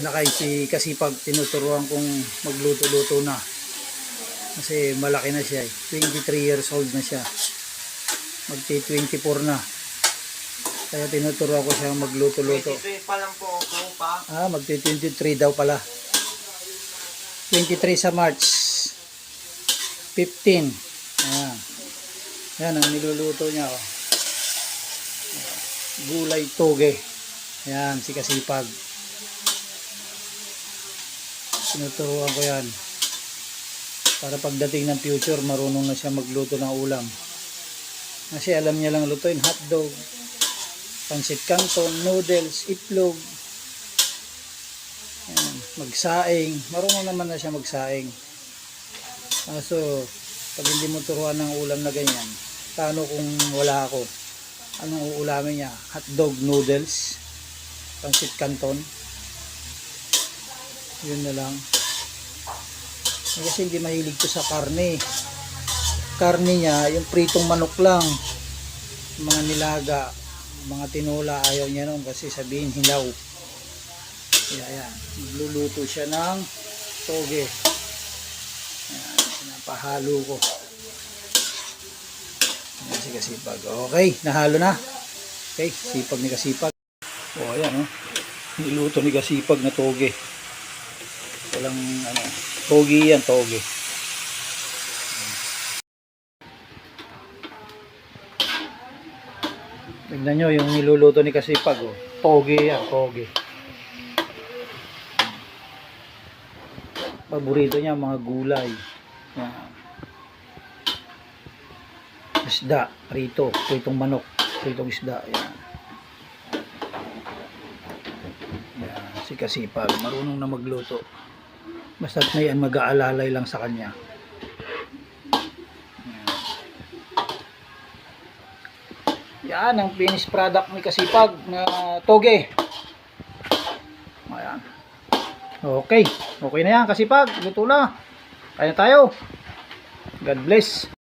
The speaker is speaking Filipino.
lakay si Kasipag tinuturuan kong magluto-luto na. Kasi malaki na siya eh. 23 years old na siya. Magti 24 na. Kaya tinuturuan ko siya magluto-luto. 23 pa lang po ako pa. Ah, magti 23 daw pala. 23 sa March. 15. Ayan. Ayan ang niluluto niya. Oh. Gulay toge. Ayan, si Kasipag. Tinuturuan ko yan. Para pagdating ng future, marunong na siya magluto ng ulam. Kasi alam niya lang lutuin hotdog, pansit canton, noodles, itlog, Ayan, magsaing. Marunong naman na siya magsaing. Kaso, pag hindi mo turuan ng ulam na ganyan, paano kung wala ako? Anong uulamin niya? Hotdog noodles, pansit canton. Yun na lang. Kasi hindi mahilig to sa karne. Karne niya, yung pritong manok lang. Mga nilaga, mga tinula, ayaw niya nun kasi sabihin hilaw. Kaya ayan, magluluto siya ng toge. Ayan, pinapahalo ko. Ayan si Kasipag. Okay, nahalo na. Okay, sipag ni Kasipag. O ayan o, niluto ni Kasipag na toge. Walang ano, toge yan, toge. Tignan nyo yung niluluto ni Kasipag. Oh. Toge yan, toge. paborito niya mga gulay. Yan. Isda, prito, pritong manok, pritong isda. Yan. Yan, si Kasipag, marunong na magluto. Basta't may mag-aalalay lang sa kanya. Yan. Yan ang finished product ni Kasipag na toge. Ayan. Okay. Okay na yan kasi pag luto na. Kaya tayo. God bless.